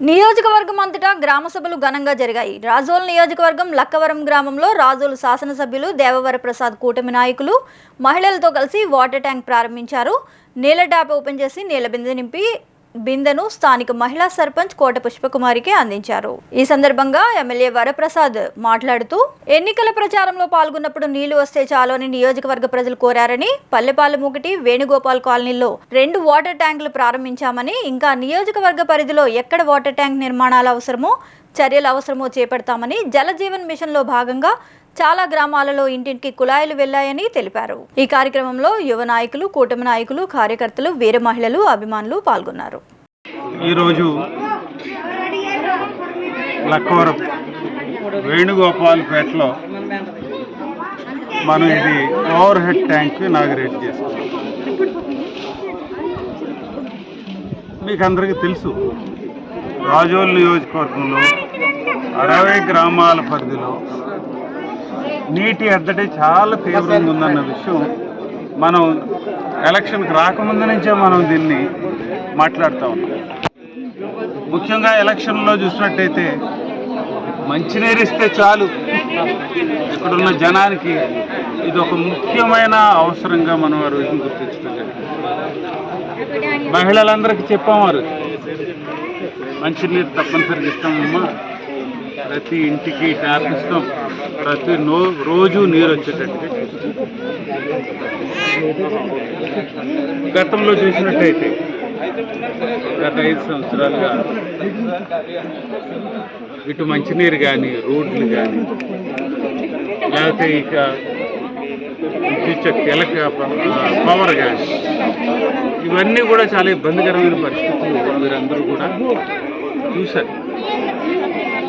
నియోజకవర్గం అంతటా గ్రామ సభలు ఘనంగా జరిగాయి. రాజోల్ నియోజకవర్గం లక్కవరం గ్రామంలో రాజోలు శాసనసభ్యులు దేవవర ప్రసాద్ కూటమి నాయకులు మహిళలతో కలిసి వాటర్ ట్యాంక్ ప్రారంభించారు. నీళ్ళ ట్యాప్ ఓపెన్ చేసి నీళ్ళ బిందె నింపి బిందెను స్థానిక మహిళా సర్పంచ్ కోట పుష్పకుమారికి అందించారు. ఈ సందర్భంగా ఎమ్మెల్యే వరప్రసాద్ మాట్లాడుతూ ఎన్నికల ప్రచారంలో పాల్గొన్నప్పుడు నీళ్ళు వస్తే చాలు అని నియోజకవర్గ ప్రజలు కోరారని పల్లెపాలెం ఒకటి వేణుగోపాల్ కాలనీలో రెండు వాటర్ ట్యాంకులు ప్రారంభించామని ఇంకా నియోజకవర్గ పరిధిలో ఎక్కడ వాటర్ ట్యాంక్ నిర్మాణాలు అవసరమో చర్యలు అవసరమో చేపడతామని జలజీవన్ మిషన్లో భాగంగా చాలా గ్రామాలలో ఇంటింటికి కుళాయిలు వెళ్ళాయని తెలిపారు. ఈ కార్యక్రమంలో యువ నాయకులు కూటమి నాయకులు కార్యకర్తలు వీర మహిళలు అభిమానులు పాల్గొన్నారు. ఈరోజు లక్కవరం వేణుగోపాల్పేటలో మనం ఇది ఓవర్ హెడ్ ట్యాంక్ ఇనాగరేట్ చేస్తాం మీకు అందరికీ తెలుసు రాజోల్ నియోజకవర్గంలో అరవై గ్రామాల పరిధిలో నీటి ఎద్దడి చాలా తీవ్రంగా ఉందన్న విషయం మనం ఎలక్షన్కి రాకముందు నుంచే మనం దీన్ని మాట్లాడుతూ ఉన్నాం. ముఖ్యంగా ఎలక్షన్లో చూసినట్టయితే మంచినీరు ఇస్తే చాలు. ఇక్కడున్న జనానికి ఇది ఒక ముఖ్యమైన అవసరంగా మనం ఆ రోజున గుర్తించుకోలేదు మహిళలందరికీ చెప్పాం వారు. మంచినీరు తప్పనిసరిగా ఇస్తామమ్మా. ప్రతి ఇంటికి ట్యాప్ ఇస్తాం. ప్రతి నో రోజు నీరు వచ్చేటట్టు. గతంలో చూసినట్టయితే గత ఐదు సంవత్సరాలుగా ఇటు మంచినీరు కానీ రోడ్లు కానీ లేకపోతే ఇక విద్యుత్ శక్తి పవర్ కానీ ఇవన్నీ కూడా చాలా ఇబ్బందికరమైన పరిస్థితులు. మీరందరూ కూడా చూశారు.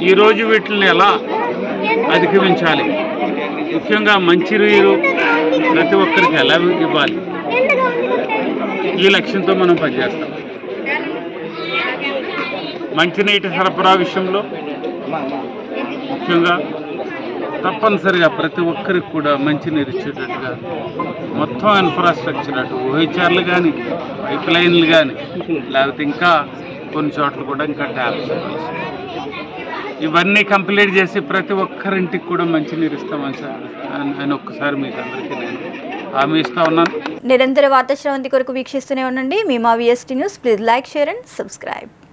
ఈరోజు వీటిని ఎలా అధిగమించాలి? ముఖ్యంగా మంచి నీరు ప్రతి ఒక్కరికి ఎలా ఇవ్వాలి? ఈ లక్ష్యంతో మనం పనిచేస్తాం. మంచినీటి సరఫరా విషయంలో ముఖ్యంగా తప్పనిసరిగా ప్రతి ఒక్కరికి కూడా మంచినీరు ఇచ్చేటట్టుగా మొత్తం ఇన్ఫ్రాస్ట్రక్చర్ అటు ఓహెచ్ఆర్లు కానీ పైప్ లైన్లు కానీ లేకపోతే ఇంకా కొన్ని చోట్ల కూడా ఇంకా ట్యాప్స్ ఇవన్నీ కంప్లీట్ చేసి ప్రతి ఒక్కరింటికి కూడా మంచినీరు ఇస్తామని సార్. అని ఒక్కసారి మీకు అందరికీ నేను హామీ ఇస్తా ఉన్నాను. నిరంతర వార్తా శ్రవంతి కొరకు వీక్షిస్తూనే ఉండండి. మీ మా VST news please like share and subscribe